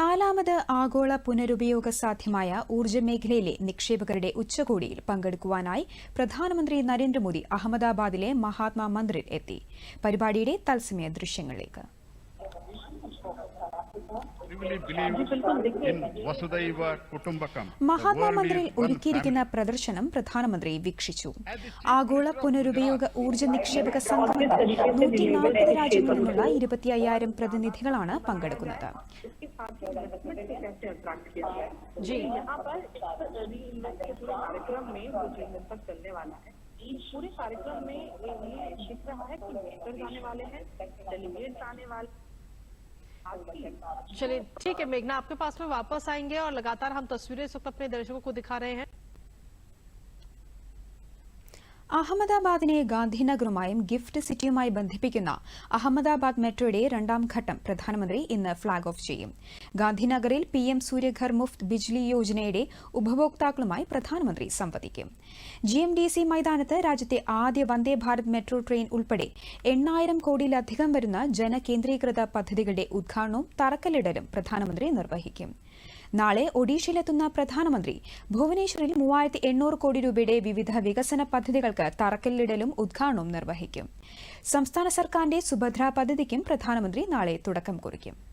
നാലാമത് ആഗോള പുനരുപയോഗ സാധ്യമായ ഊർജ മേഖലയിലെ നിക്ഷേപകരുടെ ഉച്ചകോടിയിൽ പങ്കെടുക്കുവാനായി പ്രധാനമന്ത്രി നരേന്ദ്രമോദി അഹമ്മദാബാദിലെ മഹാത്മാ മന്ദിറിൽ എത്തി. പരിപാടിയുടെ തത്സമയ ദൃശ്യങ്ങളിലേക്ക്. one ഒരുക്കിയിരിക്കുന്ന പ്രദർശനം പ്രധാനമന്ത്രി വീക്ഷിച്ചു ആഗോള പുനരുപയോഗ ഊർജ്ജ നിക്ഷേപക സംഗമത്തിൽ നൂറ്റി നാൽപ്പത് രാജ്യങ്ങളിൽ നിന്നുള്ള ഇരുപത്തി അയ്യായിരം പ്രതിനിധികളാണ് പങ്കെടുക്കുന്നത് जी यहाँ पर री इन्वेस्ट के पूरे कार्यक्रम में जो जी इन्वेस्ट चलने वाला है इस पूरे कार्यक्रम में ये ये दिख रहा है कि मेकर्स आने वाले हैं डेलीगेट्स आने वाले आज की चलिए, ठीक है मेघना, आपके पास में वापस आएँगे और लगातार हम तस्वीरें इस वक्त अपने दर्शकों को दिखा रहे हैं। അഹമ്മദാബാദിനെ ഗാന്ധിനഗറുമായും ഗിഫ്റ്റ് സിറ്റിയുമായി ബന്ധിപ്പിക്കുന്ന അഹമ്മദാബാദ് മെട്രോയുടെ രണ്ടാം ഘട്ടം പ്രധാനമന്ത്രി ഇന്ന് ഫ്ളാഗ് ഓഫ് ചെയ്യും. ഗാന്ധിനഗറിൽ പി എം സൂര്യഘർ മുഫ്ത് ബിജ്ലി യോജനയുടെ ഉപഭോക്താക്കളുമായി പ്രധാനമന്ത്രി സംവദിക്കും. ജി എം ഡി സി മൈതാനത്ത് രാജ്യത്തെ ആദ്യ വന്ദേ ഭാരത് മെട്രോ ട്രെയിൻ ഉൾപ്പെടെ എണ്ണായിരം കോടിയിലധികം വരുന്ന ജനകേന്ദ്രീകൃത പദ്ധതികളുടെ ഉദ്ഘാടനവും തറക്കല്ലിടലും പ്രധാനമന്ത്രി നിർവഹിക്കും. നാളെ ഒഡീഷയിലെത്തുന്ന പ്രധാനമന്ത്രി ഭുവനേശ്വറിൽ മൂവായിരത്തി എണ്ണൂറ് കോടി രൂപയുടെ വിവിധ വികസന പദ്ധതികൾക്ക് തറക്കല്ലിടലും ഉദ്ഘാടനവും നിർവഹിക്കും. സംസ്ഥാന സർക്കാരിന്റെ സുഭദ്ര പദ്ധതിക്കും പ്രധാനമന്ത്രി നാളെ തുടക്കം കുറിക്കും.